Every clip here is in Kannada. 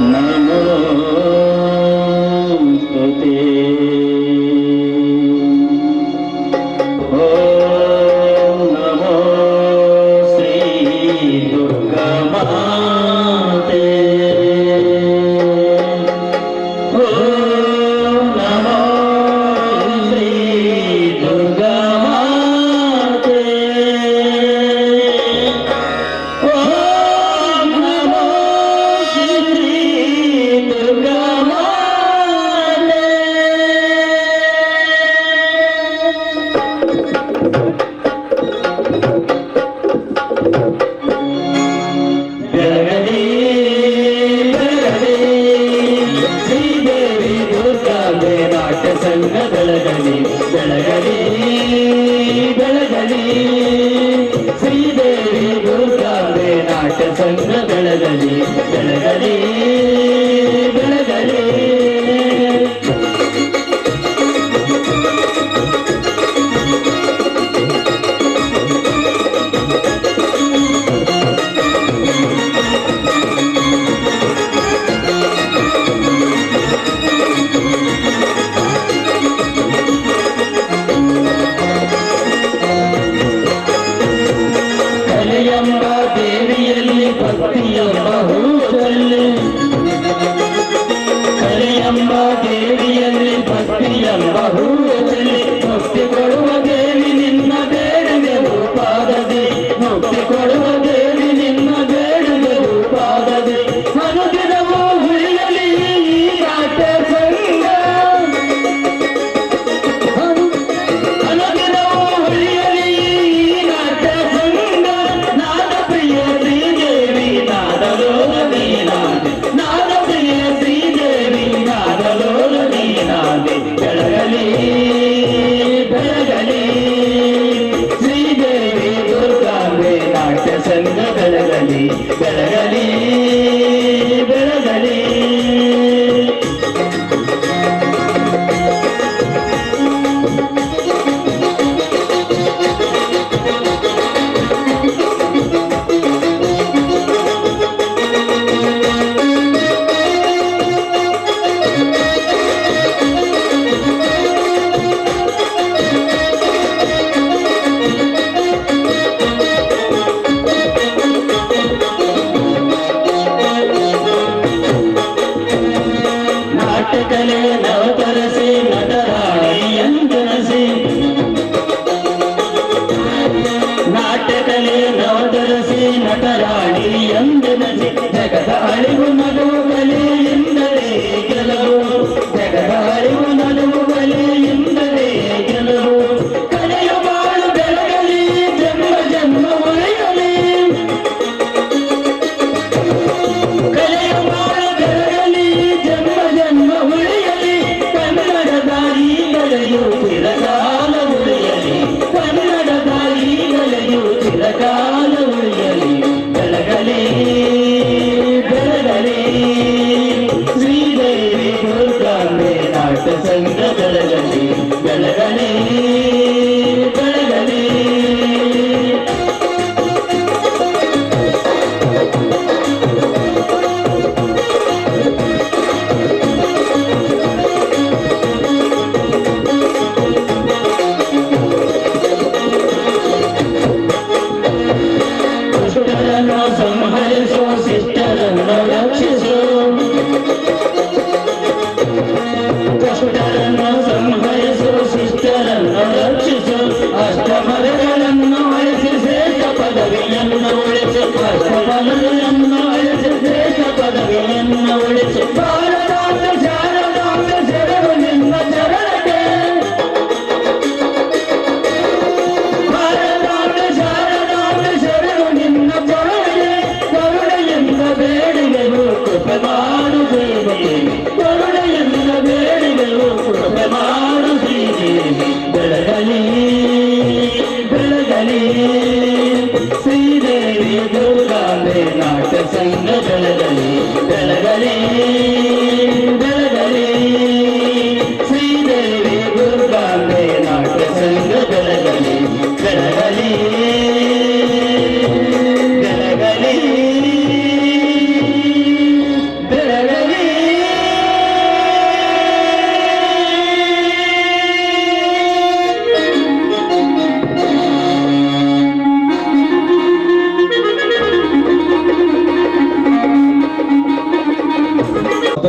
No.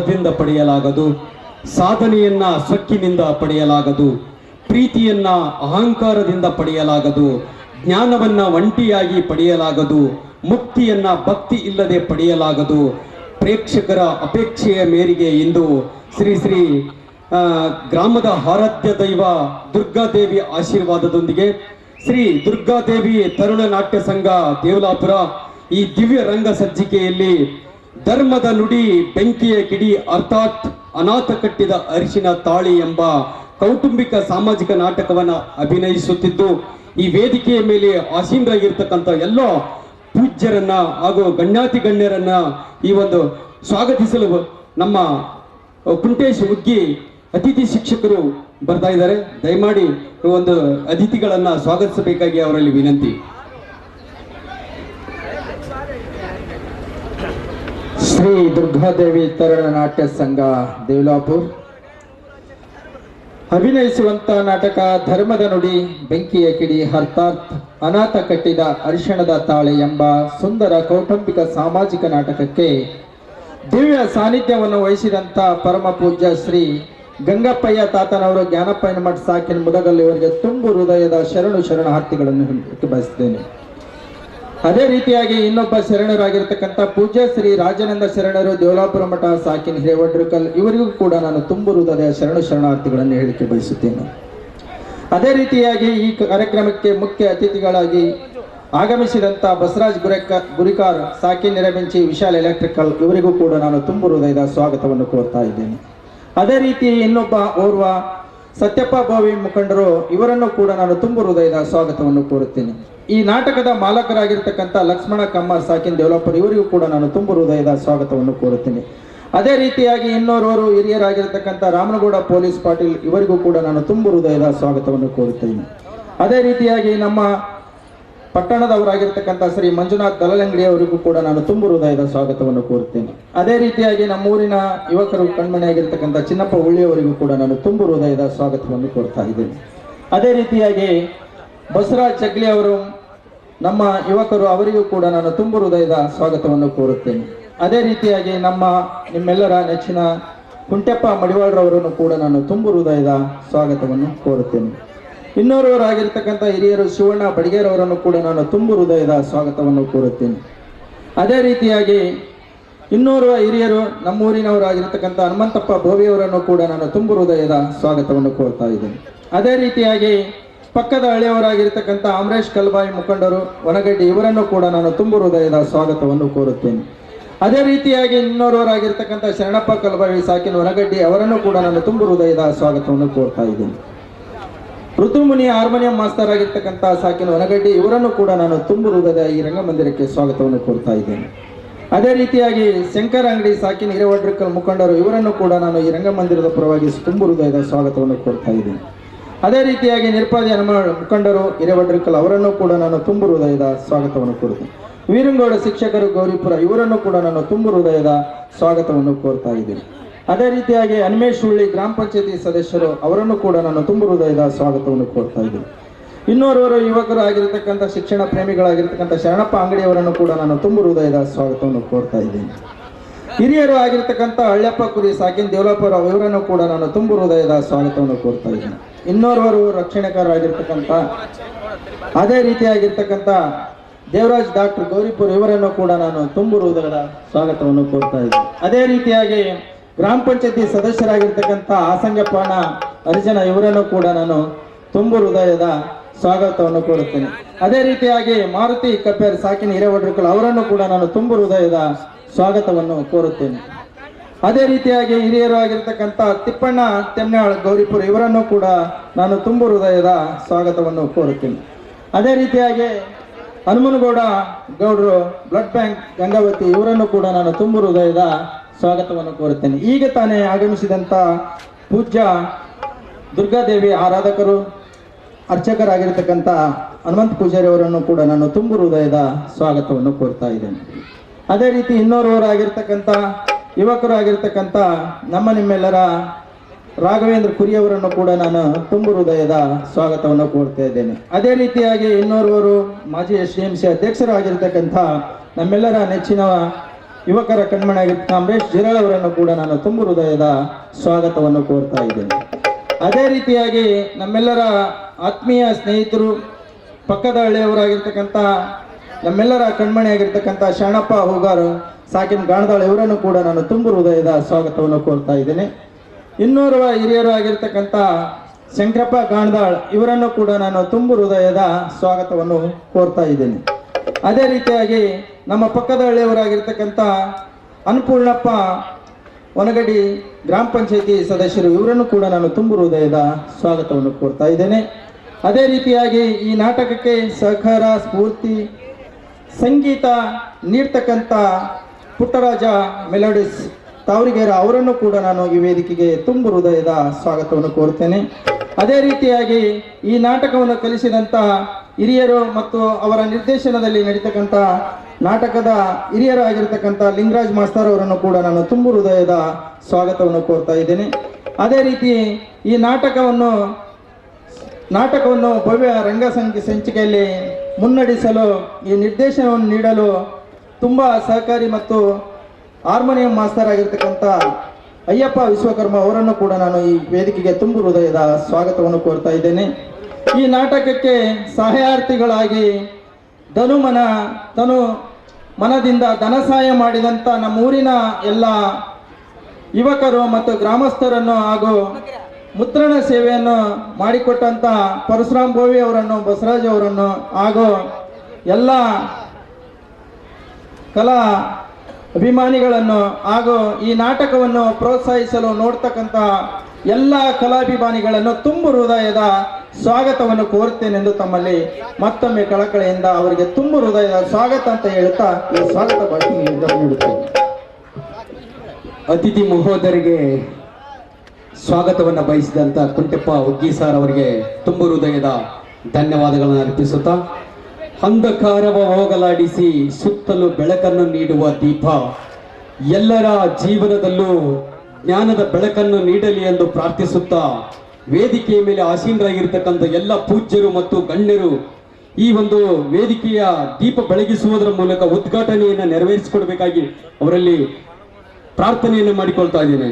ಡಬ್ಬಿಂದ ಪಡೆಯಲಾಗದು, ಸಾಧನೆಯನ್ನ ಸೊಕ್ಕಿನಿಂದ ಪಡೆಯಲಾಗದು, ಪ್ರೀತಿಯನ್ನ ಅಹಂಕಾರದಿಂದ ಪಡೆಯಲಾಗದು, ಜ್ಞಾನವನ್ನ ಒಂಟಿಯಾಗಿ ಪಡೆಯಲಾಗದು, ಮುಕ್ತಿಯನ್ನ ಭಕ್ತಿ ಇಲ್ಲದೆ ಪಡೆಯಲಾಗದು. ಪ್ರೇಕ್ಷಕರ ಅಪೇಕ್ಷೆಯ ಮೇರೆಗೆ ಇಂದು ಶ್ರೀ ಶ್ರೀ ಗ್ರಾಮದ ಆರಾಧ್ಯ ದೈವ ದುರ್ಗಾದೇವಿ ಆಶೀರ್ವಾದದೊಂದಿಗೆ ಶ್ರೀ ದುರ್ಗಾದೇವಿ ತರುಣ ನಾಟ್ಯ ಸಂಘ ದೇವಲಾಪುರ ಈ ದಿವ್ಯ ರಂಗ ಸಜ್ಜಿಕೆಯಲ್ಲಿ ಧರ್ಮದ ನುಡಿ ಬೆಂಕಿಯ ಕಿಡಿ ಅರ್ಥಾತ್ ಅನಾಥ ಕಟ್ಟಿದ ಅರಿಶಿನ ತಾಳಿ ಎಂಬ ಕೌಟುಂಬಿಕ ಸಾಮಾಜಿಕ ನಾಟಕವನ್ನು ಅಭಿನಯಿಸುತ್ತಿದ್ದು, ಈ ವೇದಿಕೆಯ ಮೇಲೆ ಆಸೀನರಾಗಿರ್ತಕ್ಕಂಥ ಎಲ್ಲ ಪೂಜ್ಯರನ್ನ ಹಾಗೂ ಗಣ್ಯಾತಿ ಗಣ್ಯರನ್ನ ಈ ಒಂದು ಸ್ವಾಗತಿಸಲು ನಮ್ಮ ಕುಂಟೇಶ್ ಉಗ್ಗಿ ಅತಿಥಿ ಶಿಕ್ಷಕರು ಬರ್ತಾ ಇದ್ದಾರೆ. ದಯಮಾಡಿ ಒಂದು ಅತಿಥಿಗಳನ್ನ ಸ್ವಾಗತಿಸಬೇಕಾಗಿ ಅವರಲ್ಲಿ ವಿನಂತಿ. ಶ್ರೀ ದುರ್ಗಾದೇವಿ ತರಣ ನಾಟ್ಯ ಸಂಘ, ದೇವಲಾಪುರ್. ಅಭಿನಯಿಸುವಂತ ನಾಟಕ ಧರ್ಮದ ನುಡಿ, ಬೆಂಕಿಯ ಕಿಡಿ ಅರ್ಥಾತ್ ಅನಾಥ ಕಟ್ಟಿದ ಅರಿಶಣದ ತಾಳೆ ಎಂಬ ಸುಂದರ ಕೌಟುಂಬಿಕ ಸಾಮಾಜಿಕ ನಾಟಕಕ್ಕೆ ದಿವ್ಯ ಸಾನ್ನಿಧ್ಯವನ್ನು ವಹಿಸಿದಂತ ಪರಮ ಪೂಜ್ಯ ಶ್ರೀ ಗಂಗಪ್ಪಯ್ಯ ತಾತನವರು ಜ್ಞಾನಪ್ಪಯ್ಯನ ಮಠ ಸಾಕಿನ ಮುದಗಲ್ಲಿ ಇವರಿಗೆ ತುಂಬು ಹೃದಯದ ಶರಣು ಶರಣಾರ್ಥಿಗಳನ್ನು ಬಯಸುತ್ತೇನೆ. ಅದೇ ರೀತಿಯಾಗಿ ಇನ್ನೊಬ್ಬ ಶರಣರಾಗಿರ್ತಕ್ಕಂಥ ಪೂಜ್ಯ ಶ್ರೀ ರಾಜಾನಂದ ಶರಣರು ದೇವಲಾಪುರ ಮಠ ಸಾಕಿನ ಹಿರೇವಡ್ರಕಲ್ ಇವರಿಗೂ ಕೂಡ ನಾನು ತುಂಬು ಹೃದಯ ಶರಣು ಶರಣಾರ್ಥಿಗಳನ್ನು ಹೇಳಿಕೆ ಬಯಸುತ್ತೇನೆ. ಅದೇ ರೀತಿಯಾಗಿ ಈ ಕಾರ್ಯಕ್ರಮಕ್ಕೆ ಮುಖ್ಯ ಅತಿಥಿಗಳಾಗಿ ಆಗಮಿಸಿದಂತ ಬಸರಾಜ್ ಗುರೆಕ ಗುರಿಕಾರ್, ಸಾಕಿನ್ ನೆರಬೆಂಚಿ, ವಿಶಾಲ್ ಎಲೆಕ್ಟ್ರಿಕಲ್, ಇವರಿಗೂ ಕೂಡ ನಾನು ತುಂಬು ಹೃದಯದ ಸ್ವಾಗತವನ್ನು ಕೋರ್ತಾ ಇದ್ದೇನೆ. ಅದೇ ರೀತಿ ಇನ್ನೊಬ್ಬ ಓರ್ವ ಸತ್ಯಪ್ಪ ಭಾವಿ ಮುಖಂಡರು, ಇವರನ್ನು ಕೂಡ ನಾನು ತುಂಬು ಹೃದಯದ ಸ್ವಾಗತವನ್ನು ಕೋರುತ್ತೇನೆ. ಈ ನಾಟಕದ ಮಾಲಕರಾಗಿರ್ತಕ್ಕಂಥ ಲಕ್ಷ್ಮಣ ಕಮ್ಮಾರ್ ಸಾಕಿನ್ ಡೆವಲಪರ್ ಇವರಿಗೂ ಕೂಡ ನಾನು ತುಂಬು ಹೃದಯದ ಸ್ವಾಗತವನ್ನು ಕೋರುತ್ತೇನೆ. ಅದೇ ರೀತಿಯಾಗಿ ಇನ್ನೋರ್ವರು ಹಿರಿಯರಾಗಿರ್ತಕ್ಕಂಥ ರಾಮನಗೌಡ ಪೊಲೀಸ್ ಪಾಟೀಲ್, ಇವರಿಗೂ ಕೂಡ ನಾನು ತುಂಬು ಹೃದಯದ ಸ್ವಾಗತವನ್ನು ಕೋರುತ್ತೇನೆ. ಅದೇ ರೀತಿಯಾಗಿ ನಮ್ಮ ಪಟ್ಟಣದವರಾಗಿರ್ತಕ್ಕಂಥ ಶ್ರೀ ಮಂಜುನಾಥ್ ದಲಲಂಗಡಿ ಅವರಿಗೂ ಕೂಡ ನಾನು ತುಂಬು ಹೃದಯದ ಸ್ವಾಗತವನ್ನು ಕೋರುತ್ತೇನೆ. ಅದೇ ರೀತಿಯಾಗಿ ನಮ್ಮೂರಿನ ಯುವಕರು, ಕಣ್ಮಣೆಯಾಗಿರ್ತಕ್ಕಂಥ ಚಿನ್ನಪ್ಪ ಹುಳ್ಳಿಯವರಿಗೂ ಕೂಡ ನಾನು ತುಂಬು ಹೃದಯದ ಸ್ವಾಗತವನ್ನು ಕೋರ್ತಾ ಇದ್ದೇನೆ. ಅದೇ ರೀತಿಯಾಗಿ ಬಸವರಾಜ್ ಚಗ್ಲಿ ಅವರು ನಮ್ಮ ಯುವಕರು ಅವರಿಗೂ ಕೂಡ ನಾನು ತುಂಬು ಹೃದಯದ ಸ್ವಾಗತವನ್ನು ಕೋರುತ್ತೇನೆ. ಅದೇ ರೀತಿಯಾಗಿ ನಮ್ಮ ನಿಮ್ಮೆಲ್ಲರ ನೆಚ್ಚಿನ ಕುಂಟೆಪ್ಪ ಮಡಿವಾಳ್ರವರನ್ನು ಕೂಡ ನಾನು ತುಂಬು ಹೃದಯದ ಸ್ವಾಗತವನ್ನು ಕೋರುತ್ತೇನೆ. ಇನ್ನೋರ್ವರಾಗಿರ್ತಕ್ಕಂಥ ಹಿರಿಯರು ಶಿವಣ್ಣ ಬಡಿಗೇರವರನ್ನು ಕೂಡ ನಾನು ತುಂಬು ಹೃದಯದ ಸ್ವಾಗತವನ್ನು ಕೋರುತ್ತೇನೆ. ಅದೇ ರೀತಿಯಾಗಿ ಇನ್ನೋರ್ವ ಹಿರಿಯರು ನಮ್ಮೂರಿನವರಾಗಿರ್ತಕ್ಕಂಥ ಹನುಮಂತಪ್ಪ ಭೋವಿಯವರನ್ನು ಕೂಡ ನಾನು ತುಂಬು ಹೃದಯದ ಸ್ವಾಗತವನ್ನು ಕೋರ್ತಾ ಇದ್ದೇನೆ. ಅದೇ ರೀತಿಯಾಗಿ ಪಕ್ಕದ ಹಳೆಯವರಾಗಿರ್ತಕ್ಕಂಥ ಅಮರೇಶ್ ಕಲ್ಬಾಯಿ ಮುಖಂಡರು ವನಗಡ್ಡಿ ಇವರನ್ನು ಕೂಡ ನಾನು ತುಂಬು ಹೃದಯದ ಸ್ವಾಗತವನ್ನು ಕೋರುತ್ತೇನೆ. ಅದೇ ರೀತಿಯಾಗಿ ಇನ್ನೋರ್ವರಾಗಿರ್ತಕ್ಕಂಥ ಶರಣಪ್ಪ ಕಲ್ಬಾಯಿ ಸಾಕಿನ ವನಗಡ್ಡಿ ಅವರನ್ನು ಕೂಡ ನಾನು ತುಂಬು ಹೃದಯದ ಸ್ವಾಗತವನ್ನು ಕೋರ್ತಾ ಇದ್ದೇನೆ. ಋತುಮುನಿ ಹಾರ್ಮೋನಿಯಂ ಮಾಸ್ತರ್ ಆಗಿರ್ತಕ್ಕಂಥ ಸಾಕಿನ ವನಗಡ್ಡಿ ಇವರನ್ನು ಕೂಡ ನಾನು ತುಂಬು ಹೃದಯದ ಈ ರಂಗಮಂದಿರಕ್ಕೆ ಸ್ವಾಗತವನ್ನು ಕೋರ್ತಾ ಇದ್ದೇನೆ. ಅದೇ ರೀತಿಯಾಗಿ ಶಂಕರ ಅಂಗಡಿ ಸಾಕಿನ ಹಿರೇವಡ್ರಿಕಲ್ ಮುಖಂಡರು, ಇವರನ್ನು ಕೂಡ ನಾನು ಈ ರಂಗಮಂದಿರದ ಪರವಾಗಿ ತುಂಬು ಹೃದಯದ ಸ್ವಾಗತವನ್ನು ಕೋರ್ತಾ ಇದ್ದೇನೆ. ಅದೇ ರೀತಿಯಾಗಿ ನಿರ್ಪಾದಿ ಹನುಮ ಮುಖಂಡರು ಹಿರೇವಡ್ರಿಕಲ್ ಅವರನ್ನು ಕೂಡ ನಾನು ತುಂಬು ಹೃದಯದ ಸ್ವಾಗತವನ್ನು ಕೋರುತ್ತೇನೆ. ವೀರಂಗೌಡ ಶಿಕ್ಷಕರು ಗೌರಿಪುರ ಇವರನ್ನು ಕೂಡ ನಾನು ತುಂಬು ಹೃದಯದ ಸ್ವಾಗತವನ್ನು ಕೋರ್ತಾ ಇದ್ದೇನೆ. ಅದೇ ರೀತಿಯಾಗಿ ಹನುಮೇಶ್ ಹುಳ್ಳಿ ಗ್ರಾಮ ಪಂಚಾಯತಿ ಸದಸ್ಯರು ಅವರನ್ನು ಕೂಡ ನಾನು ತುಂಬು ಹೃದಯದ ಸ್ವಾಗತವನ್ನು ಕೋರ್ತಾ ಇದ್ದೇನೆ. ಇನ್ನೋರ್ವರು ಯುವಕರು ಆಗಿರತಕ್ಕಂಥ ಶಿಕ್ಷಣ ಪ್ರೇಮಿಗಳಾಗಿರ್ತಕ್ಕಂಥ ಶರಣಪ್ಪ ಅಂಗಡಿಯವರನ್ನು ಕೂಡ ನಾನು ತುಂಬು ಹೃದಯದ ಸ್ವಾಗತವನ್ನು ಕೋರ್ತಾ ಇದ್ದೇನೆ. ಹಿರಿಯರು ಆಗಿರ್ತಕ್ಕಂಥ ಹಳ್ಯಪ್ಪ ಕುರಿ ಸಾಕಿನ್ ದೇವಲಪ್ಪರ ಇವರನ್ನು ಕೂಡ ನಾನು ತುಂಬು ಹೃದಯದ ಸ್ವಾಗತವನ್ನು ಕೋರ್ತಾ ಇದ್ದೇನೆ. ಇನ್ನೋರ್ವರು ರಕ್ಷಣೆಕಾರರಾಗಿರ್ತಕ್ಕಂಥ, ಅದೇ ರೀತಿಯಾಗಿರ್ತಕ್ಕಂಥ ದೇವರಾಜ್ ಡಾಕ್ಟರ್ ಗೌರಿಪುರ್ ಇವರನ್ನು ಕೂಡ ನಾನು ತುಂಬು ಹೃದಯದ ಸ್ವಾಗತವನ್ನು ಕೋರ್ತಾ ಇದ್ದೆ ಅದೇ ರೀತಿಯಾಗಿ ಗ್ರಾಮ ಪಂಚಾಯತಿ ಸದಸ್ಯರಾಗಿರ್ತಕ್ಕಂಥ ಆಸಂಗಪ್ಪನ ಹರಿಜನ ಇವರನ್ನು ಕೂಡ ನಾನು ತುಂಬು ಹೃದಯದ ಸ್ವಾಗತವನ್ನು ಕೋರುತ್ತೇನೆ. ಅದೇ ರೀತಿಯಾಗಿ ಮಾರುತಿ ಕಪ್ಪೇರ್ ಸಾಕಿನ ಹಿರೇವಡ್ರಿಕಲ್ ಅವರನ್ನು ಕೂಡ ನಾನು ತುಂಬು ಹೃದಯದ ಸ್ವಾಗತವನ್ನು ಕೋರುತ್ತೇನೆ. ಅದೇ ರೀತಿಯಾಗಿ ಹಿರಿಯರು ಆಗಿರ್ತಕ್ಕಂಥ ತಿಪ್ಪಣ್ಣ, ತೆಮ್ನಾಳ್, ಗೌರಿಪುರ ಇವರನ್ನು ಕೂಡ ನಾನು ತುಂಬು ಹೃದಯದ ಸ್ವಾಗತವನ್ನು ಕೋರುತ್ತೇನೆ. ಅದೇ ರೀತಿಯಾಗಿ ಹನುಮನಗೌಡ, ಗೌಡರು, ಬ್ಲಡ್ ಬ್ಯಾಂಕ್ ಗಂಗಾವತಿ ಇವರನ್ನು ಕೂಡ ನಾನು ತುಂಬು ಹೃದಯದ ಸ್ವಾಗತವನ್ನು ಕೋರುತ್ತೇನೆ. ಈಗ ತಾನೇ ಆಗಮಿಸಿದಂಥ ಪೂಜ್ಯ ದುರ್ಗಾದೇವಿ ಆರಾಧಕರು, ಅರ್ಚಕರಾಗಿರ್ತಕ್ಕಂಥ ಹನುಮಂತ ಪೂಜಾರಿ ಅವರನ್ನು ಕೂಡ ನಾನು ತುಂಬು ಹೃದಯದ ಸ್ವಾಗತವನ್ನು ಕೋರ್ತಾ ಇದ್ದೇನೆ. ಅದೇ ರೀತಿ ಇನ್ನೋರ್ವರಾಗಿರ್ತಕ್ಕಂಥ ಯುವಕರು ಆಗಿರ್ತಕ್ಕಂಥ ನಮ್ಮ ನಿಮ್ಮೆಲ್ಲರ ರಾಘವೇಂದ್ರ ಕುರಿಯವರನ್ನು ಕೂಡ ನಾನು ತುಂಬು ಹೃದಯದ ಸ್ವಾಗತವನ್ನು ಕೋರ್ತಾ ಇದ್ದೇನೆ. ಅದೇ ರೀತಿಯಾಗಿ ಇನ್ನೋರ್ವರು ಮಾಜಿ ಎಸ್ ಡಿ ಎಂ ಸಿ ಅಧ್ಯಕ್ಷರಾಗಿರ್ತಕ್ಕಂಥ ನಮ್ಮೆಲ್ಲರ ನೆಚ್ಚಿನ ಯುವಕರ ಕಣ್ಮಣಾಗಿರ್ತ ಅಂಬರೀಶ್ ಜಿರಾಳ್ ಅವರನ್ನು ಕೂಡ ನಾನು ತುಂಬು ಹೃದಯದ ಸ್ವಾಗತವನ್ನು ಕೋರ್ತಾ ಇದ್ದೇನೆ. ಅದೇ ರೀತಿಯಾಗಿ ನಮ್ಮೆಲ್ಲರ ಆತ್ಮೀಯ ಸ್ನೇಹಿತರು, ಪಕ್ಕದ ಹಳ್ಳಿಯವರಾಗಿರ್ತಕ್ಕಂಥ ನಮ್ಮೆಲ್ಲರ ಕಣ್ಮಣಿಯಾಗಿರ್ತಕ್ಕಂಥ ಶರಣಪ್ಪ ಹೂಗಾರು ಸಾಕಿನ್ ಗಾಣದಾಳ್ ಇವರನ್ನು ಕೂಡ ನಾನು ತುಂಬು ಹೃದಯದ ಸ್ವಾಗತವನ್ನು ಕೋರ್ತಾ ಇದ್ದೇನೆ. ಇನ್ನೋರ್ವ ಹಿರಿಯರು ಆಗಿರ್ತಕ್ಕಂಥ ಶಂಕರಪ್ಪ ಗಾಣದಾಳ್ ಇವರನ್ನು ಕೂಡ ನಾನು ತುಂಬು ಹೃದಯದ ಸ್ವಾಗತವನ್ನು ಕೋರ್ತಾ ಇದ್ದೇನೆ. ಅದೇ ರೀತಿಯಾಗಿ ನಮ್ಮ ಪಕ್ಕದ ಹಳ್ಳಿಯವರಾಗಿರ್ತಕ್ಕಂಥ ಅನ್ನಪೂರ್ಣಪ್ಪ ಒನಗಡಿ ಗ್ರಾಮ ಪಂಚಾಯತಿ ಸದಸ್ಯರು ಇವರನ್ನು ಕೂಡ ನಾನು ತುಂಬು ಹೃದಯದ ಸ್ವಾಗತವನ್ನು ಕೋರ್ತಾ ಇದ್ದೇನೆ. ಅದೇ ರೀತಿಯಾಗಿ ಈ ನಾಟಕಕ್ಕೆ ಸಹಕಾರ, ಸ್ಫೂರ್ತಿ ಸಂಗೀತ ನೀಡ್ತಕ್ಕಂಥ ಪುಟ್ಟರಾಜ ಮೆಲೋಡಿಸ್ ತಾವರಿಗೇರ ಅವರನ್ನು ಕೂಡ ನಾನು ಈ ವೇದಿಕೆಗೆ ತುಂಬು ಹೃದಯದ ಸ್ವಾಗತವನ್ನು ಕೋರ್ತೇನೆ ಅದೇ ರೀತಿಯಾಗಿ ಈ ನಾಟಕವನ್ನು ಕಲಿಸಿದಂಥ ಹಿರಿಯರು ಮತ್ತು ಅವರ ನಿರ್ದೇಶನದಲ್ಲಿ ನಡೀತಕ್ಕಂಥ ನಾಟಕದ ಹಿರಿಯರಾಗಿರ್ತಕ್ಕಂಥ ಲಿಂಗರಾಜ್ ಮಾಸ್ತರ್ ಅವರನ್ನು ಕೂಡ ನಾನು ತುಂಬು ಹೃದಯದ ಸ್ವಾಗತವನ್ನು ಕೋರ್ತಾ ಇದ್ದೇನೆ. ಅದೇ ರೀತಿ ಈ ನಾಟಕವನ್ನು ನಾಟಕವನ್ನು ಭವ್ಯ ರಂಗ ಸಂಚಿಕೆಯಲ್ಲಿ ಮುನ್ನಡೆಸಲು ಈ ನಿರ್ದೇಶನವನ್ನು ನೀಡಲು ತುಂಬ ಸಹಕಾರಿ ಮತ್ತು ಹಾರ್ಮೋನಿಯಂ ಮಾಸ್ತರ್ ಆಗಿರ್ತಕ್ಕಂಥ ಅಯ್ಯಪ್ಪ ವಿಶ್ವಕರ್ಮ ಅವರನ್ನು ಕೂಡ ನಾನು ಈ ವೇದಿಕೆಗೆ ತುಂಬು ಹೃದಯದ ಸ್ವಾಗತವನ್ನು ಕೋರ್ತಾ ಇದ್ದೇನೆ. ಈ ನಾಟಕಕ್ಕೆ ಸಹಾಯಾರ್ಥಿಗಳಾಗಿ ಧನುಮನ, ತನು ಮನದಿಂದ ಧನ ಸಹಾಯ ಮಾಡಿದಂಥ ನಮ್ಮೂರಿನ ಎಲ್ಲ ಯುವಕರು ಮತ್ತು ಗ್ರಾಮಸ್ಥರನ್ನು ಹಾಗೂ ಮುದ್ರಣ ಸೇವೆಯನ್ನು ಮಾಡಿಕೊಟ್ಟಂತ ಪರಶುರಾಮ್ ಬೋವಿ ಅವರನ್ನು, ಬಸವರಾಜ್ ಅವರನ್ನು, ಹಾಗೂ ಎಲ್ಲ ಕಲಾ ಅಭಿಮಾನಿಗಳನ್ನು ಹಾಗೂ ಈ ನಾಟಕವನ್ನು ಪ್ರೋತ್ಸಾಹಿಸಲು ನೋಡ್ತಕ್ಕಂಥ ಎಲ್ಲ ಕಲಾಭಿಮಾನಿಗಳನ್ನು ತುಂಬು ಹೃದಯದ ಸ್ವಾಗತವನ್ನು ಕೋರುತ್ತೇನೆಂದು ತಮ್ಮಲ್ಲಿ ಮತ್ತೊಮ್ಮೆ ಕಳಕಳಿಯಿಂದ ಅವರಿಗೆ ತುಂಬು ಹೃದಯದ ಸ್ವಾಗತ ಅಂತ ಹೇಳುತ್ತಾ ಸ್ವಾಗತ ಭಾಷಣ ನೀಡುತ್ತೇನೆ ಅತಿಥಿ ಮಹೋದರಿಗೆ ಸ್ವಾಗತವನ್ನು ಬಯಸಿದಂಥ ಕುಂಟೆಪ್ಪ ಉಗ್ಗಿ ಸಾರ್ ಅವರಿಗೆ ತುಂಬು ಹೃದಯದ ಧನ್ಯವಾದಗಳನ್ನು ಅರ್ಪಿಸುತ್ತಾ, ಅಂಧಕಾರವ ಹೋಗಲಾಡಿಸಿ ಸುತ್ತಲೂ ಬೆಳಕನ್ನು ನೀಡುವ ದೀಪ, ಎಲ್ಲರ ಜೀವನದಲ್ಲೂ ಜ್ಞಾನದ ಬೆಳಕನ್ನು ನೀಡಲಿ ಎಂದು ಪ್ರಾರ್ಥಿಸುತ್ತಾ ವೇದಿಕೆಯ ಮೇಲೆ ಆಸೀನರಾಗಿರ್ತಕ್ಕಂಥ ಎಲ್ಲ ಪೂಜ್ಯರು ಮತ್ತು ಗಣ್ಯರು ಈ ಒಂದು ವೇದಿಕೆಯ ದೀಪ ಬೆಳಗಿಸುವುದರ ಮೂಲಕ ಉದ್ಘಾಟನೆಯನ್ನು ನೆರವೇರಿಸಿಕೊಡ್ಬೇಕಾಗಿ ಅವರಲ್ಲಿ ಪ್ರಾರ್ಥನೆಯನ್ನು ಮಾಡಿಕೊಳ್ತಾ ಇದ್ದೇನೆ.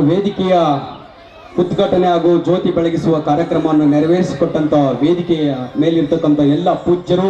ವೇದಿಕೆಯ ಉದ್ಘಾಟನೆ ಹಾಗೂ ಜ್ಯೋತಿ ಬೆಳಗಿಸುವ ಕಾರ್ಯಕ್ರಮವನ್ನು ನೆರವೇರಿಸಿಕೊಟ್ಟಂತ ವೇದಿಕೆಯ ಮೇಲಿರ್ತಕ್ಕಂಥ ಎಲ್ಲ ಪೂಜ್ಯರು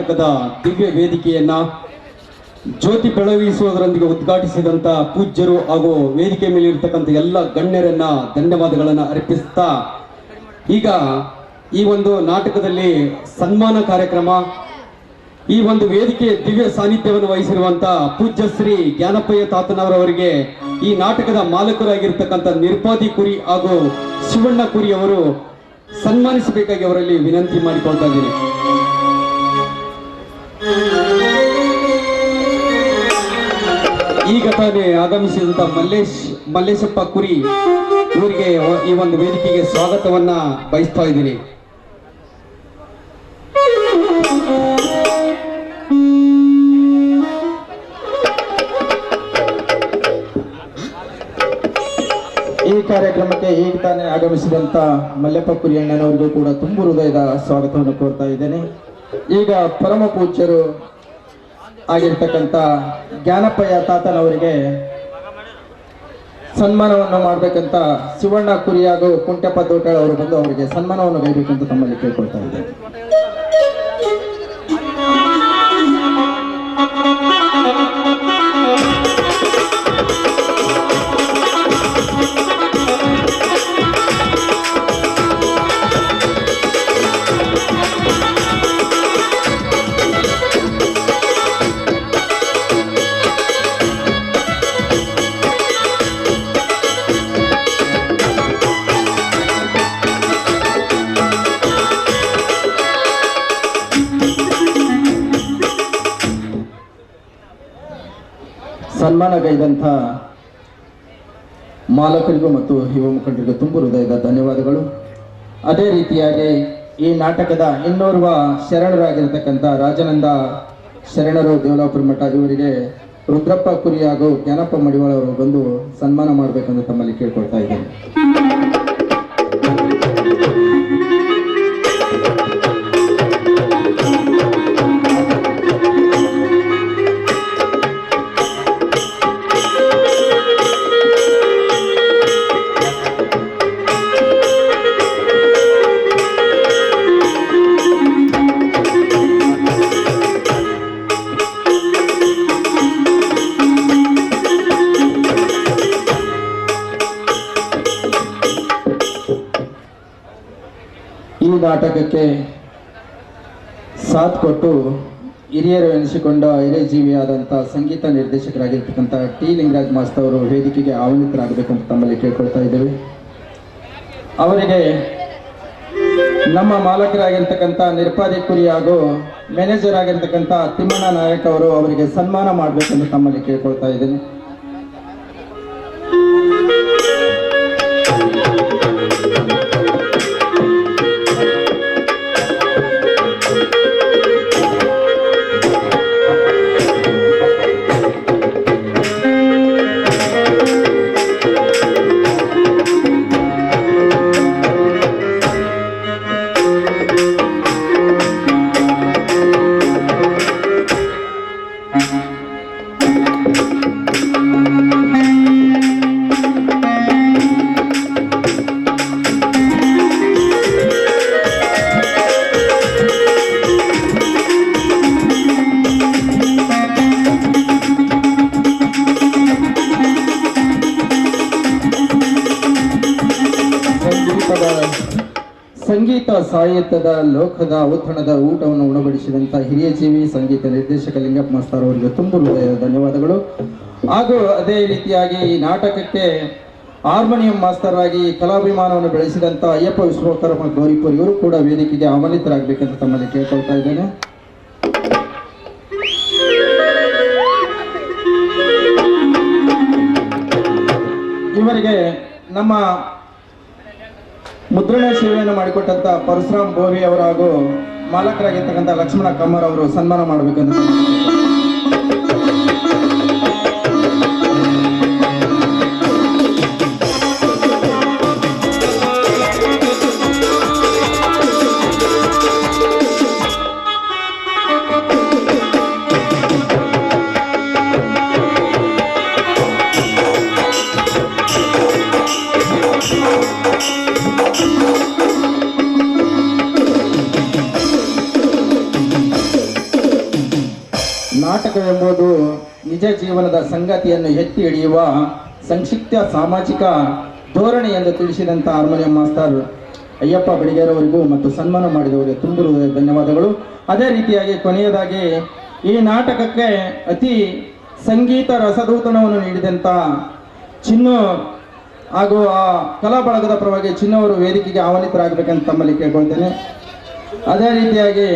ನಾಟಕದ ದಿವ್ಯ ವೇದಿಕೆಯನ್ನ ಜ್ಯೋತಿ ಬೆಳಗಿಸುವುದರೊಂದಿಗೆ ಉದ್ಘಾಟಿಸಿದಂತ ಪೂಜ್ಯರು ಹಾಗೂ ವೇದಿಕೆ ಮೇಲೆ ಇರ್ತಕ್ಕಂಥ ಎಲ್ಲ ಗಣ್ಯರನ್ನ ಧನ್ಯವಾದಗಳನ್ನು ಅರ್ಪಿಸ್ತಾ ಈಗ ಈ ಒಂದು ನಾಟಕದಲ್ಲಿ ಸನ್ಮಾನ ಕಾರ್ಯಕ್ರಮ, ಈ ಒಂದು ವೇದಿಕೆ ದಿವ್ಯ ಸಾನ್ನಿಧ್ಯವನ್ನು ವಹಿಸಿರುವಂತ ಪೂಜ್ಯ ಶ್ರೀ ಜ್ಞಾನಪ್ಪಯ್ಯ ತಾತನವರವರಿಗೆ ಈ ನಾಟಕದ ಮಾಲಕರಾಗಿರ್ತಕ್ಕಂಥ ನಿರ್ಪಾದಿ ಕುರಿ ಹಾಗೂ ಶಿವಣ್ಣ ಕುರಿ ಅವರು ಸನ್ಮಾನಿಸಬೇಕಾಗಿ ಅವರಲ್ಲಿ ವಿನಂತಿ ಮಾಡಿಕೊಳ್ತಾ ಇದ್ದೀನಿ. ಈಗ ತಾನೇ ಆಗಮಿಸಿದಂತ ಮಲ್ಲೇಶ್, ಮಲ್ಲೇಶಪ್ಪ ಕುರಿ ಊರಿಗೆ ಈ ಒಂದು ವೇದಿಕೆಗೆ ಸ್ವಾಗತವನ್ನ ಬಯಸ್ತಾ ಇದ್ದೀನಿ. ಈ ಕಾರ್ಯಕ್ರಮಕ್ಕೆ ಈಗ ತಾನೇ ಆಗಮಿಸಿದಂತ ಮಲ್ಲಪ್ಪ ಕುರಿ ಅಣ್ಣನವರಿಗೂ ಕೂಡ ತುಂಬ ಹೃದಯದ ಸ್ವಾಗತವನ್ನು ಕೋರ್ತಾ ಇದ್ದೇನೆ. ಈಗ ಪರಮ ಪೂಜ್ಯರು ಆಗಿರ್ತಕ್ಕಂಥ ಜ್ಞಾನಪ್ಪಯ್ಯ ತಾತನವರಿಗೆ ಸನ್ಮಾನವನ್ನು ಮಾಡಬೇಕಂತ ಶಿವಣ್ಣ ಕುರಿಯಾಗು ಕುಂಟೆಪ್ಪ ತೋಟಾಳ್ ಅವರು ಬಂದು ಅವರಿಗೆ ಸನ್ಮಾನವನ್ನು ಗೈಬೇಕಂತ ತಮ್ಮಲ್ಲಿ ಕೇಳ್ಕೊಳ್ತಾ ಇದ್ದೇನೆ ಸನ್ಮಾನಗೈದಂಥ ಮಾಲಕರಿಗೂ ಮತ್ತು ಯುವ ಮುಖಂಡರಿಗೂ ತುಂಬ ಹೃದಯದ ಧನ್ಯವಾದಗಳು. ಅದೇ ರೀತಿಯಾಗಿ ಈ ನಾಟಕದ ಇನ್ನೋರ್ವ ಶರಣರಾಗಿರ್ತಕ್ಕಂಥ ರಾಜನಂದ ಶರಣರು ದೇವಲಾಪುರ ಮಠ ಇವರಿಗೆ ರುದ್ರಪ್ಪ ಕುರಿ ಹಾಗೂ ಜ್ಞಾನಪ್ಪ ಮಡಿವಾಳ ಅವರು ಬಂದು ಸನ್ಮಾನ ಮಾಡಬೇಕಂತ ತಮ್ಮಲ್ಲಿ ಕೇಳ್ಕೊಳ್ತಾ ಇದ್ದೇನೆ. ನಾಟಕಕ್ಕೆ ಸಾಥ್ ಕೊಟ್ಟು ಹಿರಿಯರು ಎನಿಸಿಕೊಂಡ ಹಿರಿಯಜೀವಿಯಾದಂಥ ಸಂಗೀತ ನಿರ್ದೇಶಕರಾಗಿರ್ತಕ್ಕಂಥ ಟಿ ಲಿಂಗರಾಜ್ ಮಾಸ್ತವರು ವೇದಿಕೆಗೆ ಅಂತ ತಮ್ಮಲ್ಲಿ ಕೇಳ್ಕೊಳ್ತಾ ಇದ್ದೇವೆ. ಅವರಿಗೆ ನಮ್ಮ ಮಾಲಕರಾಗಿರ್ತಕ್ಕಂಥ ನಿರ್ಪಾದಿ ಕುರಿ ಹಾಗೂ ಮ್ಯಾನೇಜರ್ ಆಗಿರ್ತಕ್ಕಂಥ ತಿಮ್ಮಣ್ಣ ನಾಯಕ್ ಅವರು ಅವರಿಗೆ ಸನ್ಮಾನ ಮಾಡಬೇಕೆಂದು ತಮ್ಮಲ್ಲಿ ಕೇಳ್ಕೊಳ್ತಾ ಇದ್ದೇನೆ. ಸಂಗೀತ ಸಾಹಿತ್ಯದ ಲೋಕದ ಔತಣದ ಊಟವನ್ನು ಉಣಬಡಿಸಿದಂಥ ಹಿರಿಯ ಜೀವಿ ಸಂಗೀತ ನಿರ್ದೇಶಕ ಲಿಂಗಪ್ಪ ಮಾಸ್ತಾರ್ ಅವರಿಗೆ ತುಂಬ ಹೃದಯದ ಧನ್ಯವಾದಗಳು. ಹಾಗೂ ಅದೇ ರೀತಿಯಾಗಿ ಈ ನಾಟಕಕ್ಕೆ ಹಾರ್ಮೋನಿಯಂ ಮಾಸ್ತರ್ ಆಗಿ ಕಲಾಭಿಮಾನವನ್ನು ಬೆಳೆಸಿದಂಥ ಅಯ್ಯಪ್ಪ ವಿಶ್ವಕರ್ಮ ಗೌರಿಪುರ್ ಇವರು ಕೂಡ ವೇದಿಕೆಗೆ ಆಮಂತ್ರಿತರಾಗಬೇಕಂತ ತಮ್ಮಲ್ಲಿ ಕೇಳ್ಕೊಳ್ತಾ ಇದ್ದೇನೆ. ಇವರಿಗೆ ನಮ್ಮ ಮುದ್ರಣ ಸೇವೆಯನ್ನು ಮಾಡಿಕೊಟ್ಟಂತ ಪರಶುರಾಮ್ ಬೋವಿ ಅವರು ಹಾಗೂ ಮಾಲಕರಾಗಿರ್ತಕ್ಕಂಥ ಲಕ್ಷ್ಮಣ ಕಮ್ಮರ್ ಅವರು ಸನ್ಮಾನ ಮಾಡಬೇಕಂತ ಹಿಡಿಯುವ ಸಂಕ್ಷಿಪ್ತ ಸಾಮಾಜಿಕ ಧೋರಣೆ ಎಂದು ತಿಳಿಸಿದಂಥ ಹಾರ್ಮೋನಿಯಂ ಮಾಸ್ತರ್ ಅಯ್ಯಪ್ಪ ಬಡಿಗೇರವರಿಗೂ ಮತ್ತು ಸನ್ಮಾನ ಮಾಡಿದವರಿಗೆ ತುಂಬಿರುವ ಧನ್ಯವಾದಗಳು. ಅದೇ ರೀತಿಯಾಗಿ ಕೊನೆಯದಾಗಿ ಈ ನಾಟಕಕ್ಕೆ ಅತಿ ಸಂಗೀತ ರಸದೂತನವನ್ನು ನೀಡಿದಂಥ ಚಿನ್ನು ಹಾಗೂ ಆ ಕಲಾ ಬಳಗದ ಪರವಾಗಿ ಚಿನ್ನವರು ವೇದಿಕೆಗೆ ಆಹ್ವಾನಿತರಾಗಬೇಕಂತ ತಮ್ಮಲ್ಲಿ ಕೇಳ್ಕೊಳ್ತೇನೆ. ಅದೇ ರೀತಿಯಾಗಿ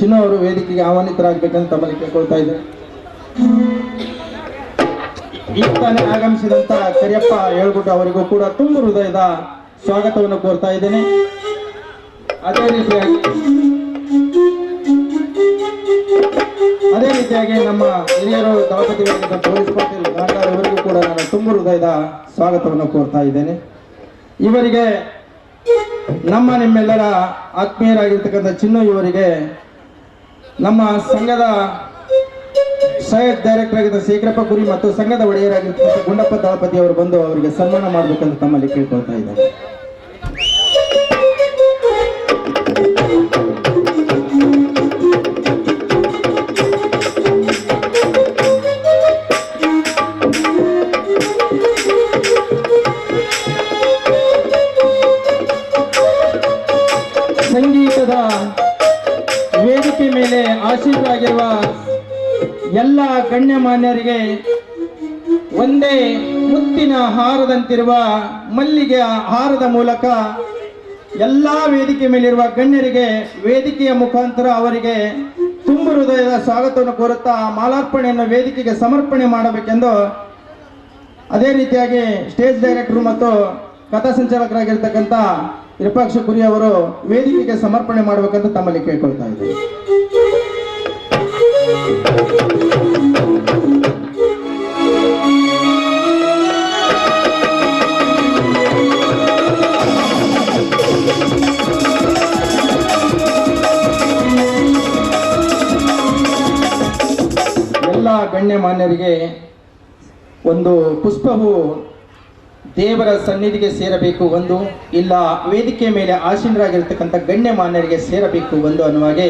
ಚಿನ್ನವರು ವೇದಿಕೆಗೆ ಆಹ್ವಾನಿತರಾಗಬೇಕಂತ ತಮ್ಮಲ್ಲಿ ಕೇಳ್ಕೊಳ್ತಾ ಇದ್ದೆ ತಾನೇ ಆಗಮಿಸಿದಂತ ಕರಿಯಪ್ಪ ಹೇಳ್ಗುಡ್ಡ ಅವರಿಗೂ ಕೂಡ ತುಂಬ ಹೃದಯದ ಸ್ವಾಗತವನ್ನು ಕೋರ್ತಾ ಇದ್ದೇನೆ. ಅದೇ ರೀತಿಯಾಗಿ ಅದೇ ರೀತಿಯಾಗಿ ನಮ್ಮ ಹಿರಿಯರು ದಳಪತಿಗಳಾಗಿದ್ದ ಪೊಲೀಸ್ ಪಾಟೀಲ್ ಗಾಂಧಾರ್ ಅವರಿಗೂ ಕೂಡ ನಾನು ತುಂಬ ಹೃದಯದ ಸ್ವಾಗತವನ್ನು ಕೋರ್ತಾ ಇದ್ದೇನೆ. ಇವರಿಗೆ ನಮ್ಮ ನಿಮ್ಮೆಲ್ಲರ ಆತ್ಮೀಯರಾಗಿರ್ತಕ್ಕಂಥ ಚಿನ್ನ ಇವರಿಗೆ ನಮ್ಮ ಸಂಘದ ಸಹಾಯಕ್ ಡೈರೆಕ್ಟರ್ ಆಗಿದ್ದ ಶೇಖರಪ್ಪ ಗುರಿ ಮತ್ತು ಸಂಘದ ಒಡೆಯರಾಗಿರ್ತಕ್ಕಂಥ ಗುಂಡಪ್ಪ ದಳಪತಿ ಅವರು ಬಂದು ಅವರಿಗೆ ಸನ್ಮಾನ ಮಾಡಬೇಕಂತ ತಮ್ಮಲ್ಲಿ ಕೇಳ್ಕೊಳ್ತಾ ಇದ್ದಾರೆ. ಸಂಗೀತದ ವೇದಿಕೆ ಮೇಲೆ ಆಶೀರ್ವಾಗಿರುವ ಎಲ್ಲ ಗಣ್ಯಮಾನ್ಯರಿಗೆ ಒಂದೇ ಮುತ್ತಿನ ಹಾರದಂತಿರುವ ಮಲ್ಲಿಗೆ ಹಾರದ ಮೂಲಕ ಎಲ್ಲ ವೇದಿಕೆ ಮೇಲಿರುವ ಗಣ್ಯರಿಗೆ ವೇದಿಕೆಯ ಮುಖಾಂತರ ಅವರಿಗೆ ತುಂಬು ಹೃದಯದ ಸ್ವಾಗತವನ್ನು ಕೋರುತ್ತಾ ಮಾಲಾರ್ಪಣೆಯನ್ನು ವೇದಿಕೆಗೆ ಸಮರ್ಪಣೆ ಮಾಡಬೇಕೆಂದು ಅದೇ ರೀತಿಯಾಗಿ ಸ್ಟೇಜ್ ಡೈರೆಕ್ಟರ್ ಮತ್ತು ಕಥಾ ಸಂಚಾಲಕರಾಗಿರ್ತಕ್ಕಂಥ ವಿರೂಪಾಕ್ಷ ಪುರಿ ಅವರು ವೇದಿಕೆಗೆ ಸಮರ್ಪಣೆ ಮಾಡಬೇಕಂತ ತಮ್ಮಲ್ಲಿ ಕೇಳ್ಕೊಳ್ತಾ ಇದ್ದಾರೆ ಎಲ್ಲ ಗಣ್ಯಮಾನ್ಯರಿಗೆ ಒಂದು ಪುಷ್ಪವು ದೇವರ ಸನ್ನಿಧಿಗೆ ಸೇರಬೇಕು ಒಂದು, ಇಲ್ಲ ವೇದಿಕೆ ಮೇಲೆ ಆಸೀನರಾಗಿರ್ತಕ್ಕಂಥ ಗಣ್ಯಮಾನ್ಯರಿಗೆ ಸೇರಬೇಕು ಒಂದು ಅನ್ನುವಾಗೆ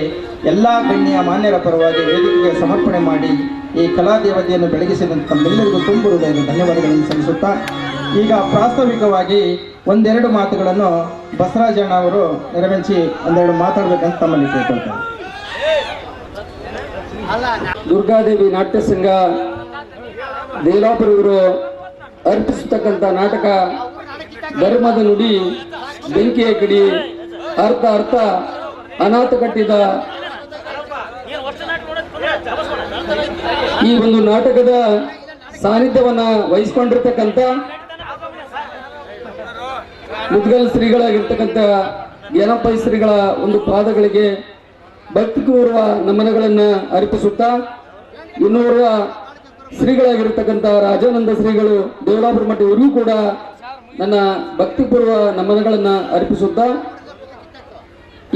ಎಲ್ಲ ಗಣ್ಯ ಮಾನ್ಯರ ಪರವಾಗಿ ವೇದಿಕೆಗೆ ಸಮರ್ಪಣೆ ಮಾಡಿ ಈ ಕಲಾ ದೇವತೆಯನ್ನು ಬೆಳಗಿಸಿದಂಥ ತಮ್ಮೆಲ್ಲರಿಗೂ ಹೃದಯದ ಧನ್ಯವಾದಗಳನ್ನು ಸಲ್ಲಿಸುತ್ತಾ, ಈಗ ಪ್ರಾಸ್ತಾವಿಕವಾಗಿ ಒಂದೆರಡು ಮಾತುಗಳನ್ನು ಬಸವರಾಜಣ್ಣ ಅವರು ನೆರವೇರಿಸಿ ಒಂದೆರಡು ಮಾತಾಡಬೇಕಂತ ತಮ್ಮಲ್ಲಿ ಕೇಳ್ಕೊಳ್ತಾರೆ. ದುರ್ಗಾದೇವಿ ನಾಟ್ಯ ಸಂಘ, ದೇಲಾಪುರ ಇವರು ಅರ್ಪಿಸತಕ್ಕಂಥ ನಾಟಕ ಧರ್ಮದ ನುಡಿ, ಬೆಂಕಿಯ ಕಡಿ ಅರ್ಥ ಅರ್ಥ ಅನಾಥ ಕಟ್ಟಿದ ಈ ಒಂದು ನಾಟಕದ ಸಾನ್ನಿಧ್ಯವನ್ನ ವಹಿಸಿಕೊಂಡಿರ್ತಕ್ಕಂಥ ಮುದ್ಗಲ್ ಶ್ರೀಗಳಾಗಿರ್ತಕ್ಕಂಥ ಜ್ಞಾನಪ್ಪ ಶ್ರೀಗಳ ಒಂದು ಪಾದಗಳಿಗೆ ಭಕ್ತಿಪೂರ್ವ ನಮನಗಳನ್ನು ಅರ್ಪಿಸುತ್ತಾ ಇನ್ನೋರ್ವ ಶ್ರೀಗಳಾಗಿರ್ತಕ್ಕಂಥ ರಾಜಾನಂದ ಶ್ರೀಗಳು ದೇವಲಾಪುರ ಮಠ ಇವರಿಗೂ ಕೂಡ ನನ್ನ ಭಕ್ತಿಪೂರ್ವ ನಮನಗಳನ್ನು ಅರ್ಪಿಸುತ್ತಾ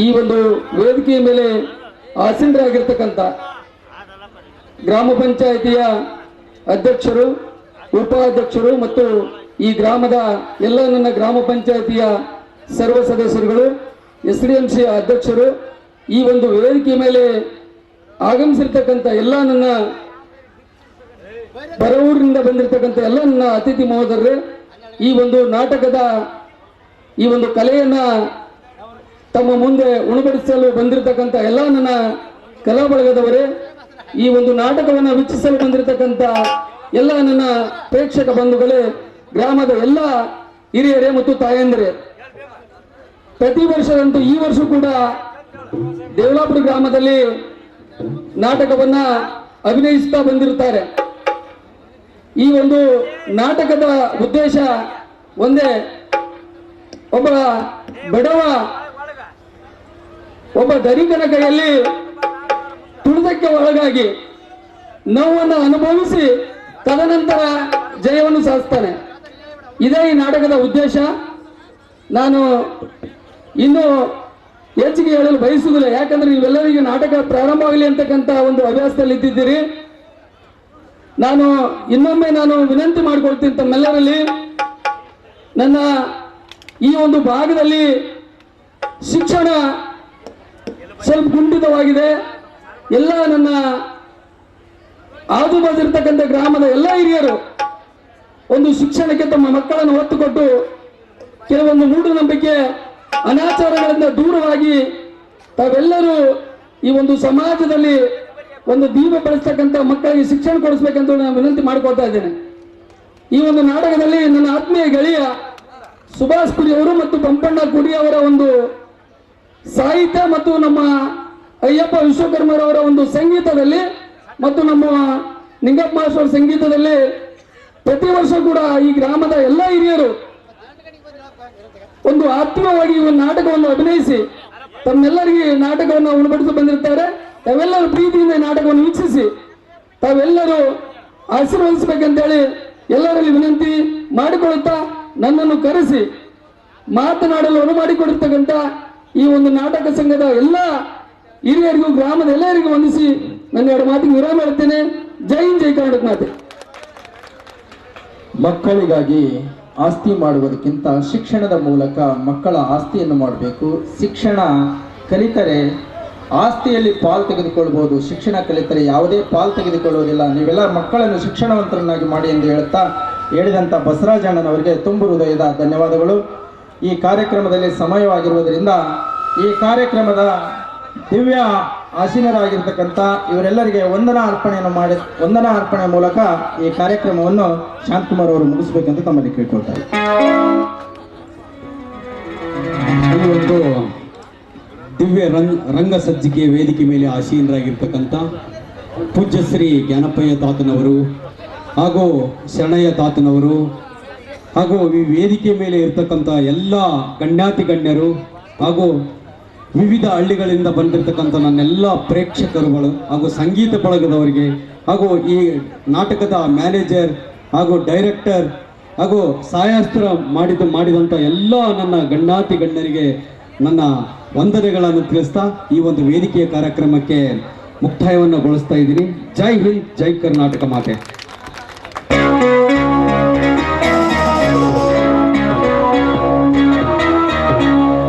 ಈ ಒಂದು ವೇದಿಕೆಯ ಮೇಲೆ ಆಸೀನರಾಗಿರ್ತಕ್ಕಂಥ ಗ್ರಾಮ ಪಂಚಾಯಿತಿಯ ಅಧ್ಯಕ್ಷರು, ಉಪಾಧ್ಯಕ್ಷರು ಮತ್ತು ಈ ಗ್ರಾಮದ ಎಲ್ಲ ನನ್ನ ಗ್ರಾಮ ಪಂಚಾಯಿತಿಯ ಸರ್ವ ಸದಸ್ಯರುಗಳು, ಎಸ್ ಡಿ ಎಂ ಸಿ ಅಧ್ಯಕ್ಷರು ಈ ಒಂದು ವೇದಿಕೆ ಮೇಲೆ ಆಗಮಿಸಿರ್ತಕ್ಕಂಥ ಎಲ್ಲ ನನ್ನ ಬರವೂರಿನಿಂದ ಬಂದಿರತಕ್ಕಂಥ ಎಲ್ಲ ನನ್ನ ಅತಿಥಿ ಮಹೋದರರೇ, ಈ ಒಂದು ನಾಟಕದ, ಈ ಒಂದು ಕಲೆಯನ್ನ ತಮ್ಮ ಮುಂದೆ ಉಣಬಡಿಸಲು ಬಂದಿರತಕ್ಕಂಥ ಎಲ್ಲ ನನ್ನ ಕಲಾ ಬಳಗದವರೇ, ಈ ಒಂದು ನಾಟಕವನ್ನು ವೀಕ್ಷಿಸಲು ಬಂದಿರತಕ್ಕಂಥ ಎಲ್ಲ ನನ್ನ ಪ್ರೇಕ್ಷಕ ಬಂಧುಗಳೇ, ಗ್ರಾಮದ ಎಲ್ಲ ಹಿರಿಯರೇ ಮತ್ತು ತಾಯಂದಿರೇ. ಪ್ರತಿ ವರ್ಷದಂತೂ ಈ ವರ್ಷ ಕೂಡ ದೇವಲಾಪುರ ಗ್ರಾಮದಲ್ಲಿ ನಾಟಕವನ್ನ ಅಭಿನಯಿಸ್ತಾ ಬಂದಿರುತ್ತಾರೆ. ಈ ಒಂದು ನಾಟಕದ ಉದ್ದೇಶ ಒಂದೇ, ಒಬ್ಬ ಬಡವ, ಒಬ್ಬ ಧನಿಕನ ಕೈಯಲ್ಲಿ ತುಳಿದಕ್ಕೆ ಒಳಗಾಗಿ ನೋವನ್ನು ಅನುಭವಿಸಿ ತದನಂತರ ಜಯವನ್ನು ಸಾಧಿಸ್ತಾನೆ. ಇದೇ ಈ ನಾಟಕದ ಉದ್ದೇಶ. ನಾನು ಇನ್ನು ಹೆಚ್ಚಿಗೆ ಹೇಳಲು ಬಯಸುವುದಿಲ್ಲ. ಯಾಕಂದ್ರೆ ನೀವೆಲ್ಲರಿಗೂ ನಾಟಕ ಪ್ರಾರಂಭ ಆಗಲಿ ಅಂತಕ್ಕಂಥ ಒಂದು ಹವ್ಯಾಸದಲ್ಲಿ ಇದ್ದಿದ್ದೀರಿ. ನಾನು ಇನ್ನೊಮ್ಮೆ ನಾನು ವಿನಂತಿ ಮಾಡಿಕೊಳ್ತೀನಿ ತಮ್ಮೆಲ್ಲರಲ್ಲಿ. ನನ್ನ ಈ ಒಂದು ಭಾಗದಲ್ಲಿ ಶಿಕ್ಷಣ ಸ್ವಲ್ಪ ಕುಂಠಿತವಾಗಿದೆ ಎಲ್ಲ ನನ್ನ ಆಜುಬಾಜು ಇರ್ತಕ್ಕಂಥ ಗ್ರಾಮದ ಎಲ್ಲ ಹಿರಿಯರು ಒಂದು ಶಿಕ್ಷಣಕ್ಕೆ ತಮ್ಮ ಮಕ್ಕಳನ್ನು ಒತ್ತು ಕೊಟ್ಟು ಕೆಲವೊಂದು ಮೂಢನಂಬಿಕೆ ಅನಾಚಾರಗಳಿಂದ ದೂರವಾಗಿ ತಾವೆಲ್ಲರೂ ಈ ಒಂದು ಸಮಾಜದಲ್ಲಿ ಒಂದು ದೀಪ ಬೆಳೆಸ್ತಕ್ಕಂಥ ಮಕ್ಕಳಿಗೆ ಶಿಕ್ಷಣ ಕೊಡಿಸ್ಬೇಕಂತ ನಾನು ವಿನಂತಿ ಮಾಡ್ಕೊಳ್ತಾ ಇದ್ದೇನೆ. ಈ ಒಂದು ನಾಟಕದಲ್ಲಿ ನನ್ನ ಆತ್ಮೀಯ ಗೆಳೆಯ ಸುಭಾಷ್ ಕುರಿ ಅವರು ಮತ್ತು ಪಂಪಣ್ಣ ಕುಡಿ ಅವರ ಒಂದು ಸಾಹಿತ್ಯ ಮತ್ತು ನಮ್ಮ ಅಯ್ಯಪ್ಪ ವಿಶ್ವಕರ್ಮರವರ ಒಂದು ಸಂಗೀತದಲ್ಲಿ ಮತ್ತು ನಮ್ಮ ನಿಂಗಪ್ಪ ಮಾಸ್ಟರ್ ಸಂಗೀತದಲ್ಲಿ ಪ್ರತಿ ವರ್ಷ ಕೂಡ ಈ ಗ್ರಾಮದ ಎಲ್ಲ ಹಿರಿಯರು ಒಂದು ಆತ್ಮವಾಗಿ ಒಂದು ನಾಟಕವನ್ನು ಅಭಿನಯಿಸಿ, ತಮ್ಮೆಲ್ಲರಿಗೆ ನಾಟಕವನ್ನು ಉಣಬಡಿಸಿ ಬಂದಿರ್ತಾರೆ. ತಾವೆಲ್ಲರೂ ಪ್ರೀತಿಯಿಂದ ನಾಟಕವನ್ನು ವೀಕ್ಷಿಸಿ, ತಾವೆಲ್ಲರೂ ಆಶೀರ್ವದಿಸಬೇಕಂತೇಳಿ ಎಲ್ಲರಲ್ಲಿ ವಿನಂತಿ ಮಾಡಿಕೊಳ್ಳುತ್ತಾ ನನ್ನನ್ನು ಕರೆಸಿ, ಮಾತನಾಡಲು ಅನು ಮಾಡಿಕೊಡಿರ್ತಕ್ಕಂಥ ಈ ಒಂದು ನಾಟಕ ಸಂಘದ ಎಲ್ಲ ಹಿರಿಯರಿಗೂ, ಗ್ರಾಮದ ಎಲ್ಲರಿಗೂ ವಂದಿಸಿ ನನ್ನ ಎರಡು ಮಾತಿಗೆ ವಿರಾಮ ಹೇಳ್ತೇನೆ. ಜೈ ಜೈ ಕರ್ನಾಟಕ ಮಾತೆ. ಮಕ್ಕಳಿಗಾಗಿ ಆಸ್ತಿ ಮಾಡುವುದಕ್ಕಿಂತ ಶಿಕ್ಷಣದ ಮೂಲಕ ಮಕ್ಕಳ ಆಸ್ತಿಯನ್ನು ಮಾಡಬೇಕು. ಶಿಕ್ಷಣ ಕಲಿತರೆ ಆಸ್ತಿಯಲ್ಲಿ ಪಾಲು ತೆಗೆದುಕೊಳ್ಬೋದು. ಶಿಕ್ಷಣ ಕಲಿತರೆ ಯಾವುದೇ ಪಾಲು ತೆಗೆದುಕೊಳ್ಳುವುದಿಲ್ಲ. ನೀವೆಲ್ಲ ಮಕ್ಕಳನ್ನು ಶಿಕ್ಷಣವಂತರನ್ನಾಗಿ ಮಾಡಿ ಎಂದು ಹೇಳುತ್ತಾ ಹೇಳಿದಂಥ ಬಸವರಾಜಣ್ಣನವರಿಗೆ ತುಂಬು ಹೃದಯದ ಧನ್ಯವಾದಗಳು. ಈ ಕಾರ್ಯಕ್ರಮದಲ್ಲಿ ಸಮಯವಾಗಿರುವುದರಿಂದ ಈ ಕಾರ್ಯಕ್ರಮದ ದಿವ್ಯ ಆಸೀನರಾಗಿರ್ತಕ್ಕಂಥ ಇವರೆಲ್ಲರಿಗೆ ವಂದನಾ ಅರ್ಪಣೆಯನ್ನು ಮಾಡಿ, ವಂದನಾ ಅರ್ಪಣೆ ಮೂಲಕ ಈ ಕಾರ್ಯಕ್ರಮವನ್ನು ಶಾಂತಕುಮಾರ್ ಅವರು ಮುಗಿಸ್ಬೇಕಂತ ತಮ್ಮಲ್ಲಿ ಕೇಳ್ಕೊಳ್ತಾರೆ. ಈ ಒಂದು ದಿವ್ಯ ರಂಗ, ರಂಗ್ ಸಜ್ಜಿಕೆ ವೇದಿಕೆ ಮೇಲೆ ಆಸೀನರಾಗಿರ್ತಕ್ಕಂಥ ಪೂಜ್ಯ ಶ್ರೀ ಜ್ಞಾನಪ್ಪಯ್ಯ ತಾತನವರು ಹಾಗೂ ಶರಣಯ್ಯ ತಾತನವರು ಹಾಗೂ ಈ ವೇದಿಕೆ ಮೇಲೆ ಇರ್ತಕ್ಕಂಥ ಎಲ್ಲ ಗಣ್ಯಾತಿ ಗಣ್ಯರು ಹಾಗೂ ವಿವಿಧ ಹಳ್ಳಿಗಳಿಂದ ಬಂದಿರತಕ್ಕಂಥ ನನ್ನೆಲ್ಲ ಪ್ರೇಕ್ಷಕರುಗಳು ಹಾಗೂ ಸಂಗೀತ ಬಳಗದವರಿಗೆ ಹಾಗೂ ಈ ನಾಟಕದ ಮ್ಯಾನೇಜರ್ ಹಾಗೂ ಡೈರೆಕ್ಟರ್ ಹಾಗೂ ಸಾಯಾಸ್ತ್ರ ಮಾಡಿದ ಮಾಡಿದಂಥ ಎಲ್ಲ ನನ್ನ ಗಣ್ಣಾತಿ ಗಣ್ಣರಿಗೆ ನನ್ನ ವಂದನೆಗಳನ್ನು ತಿಳಿಸ್ತಾ ಈ ಒಂದು ವೇದಿಕೆಯ ಕಾರ್ಯಕ್ರಮಕ್ಕೆ ಮುಕ್ತಾಯವನ್ನು ಗೊಳಿಸ್ತಾ ಇದ್ದೀನಿ. ಜೈ ಹಿಂದ್, ಜೈ ಕರ್ನಾಟಕ ಮಾತೆ.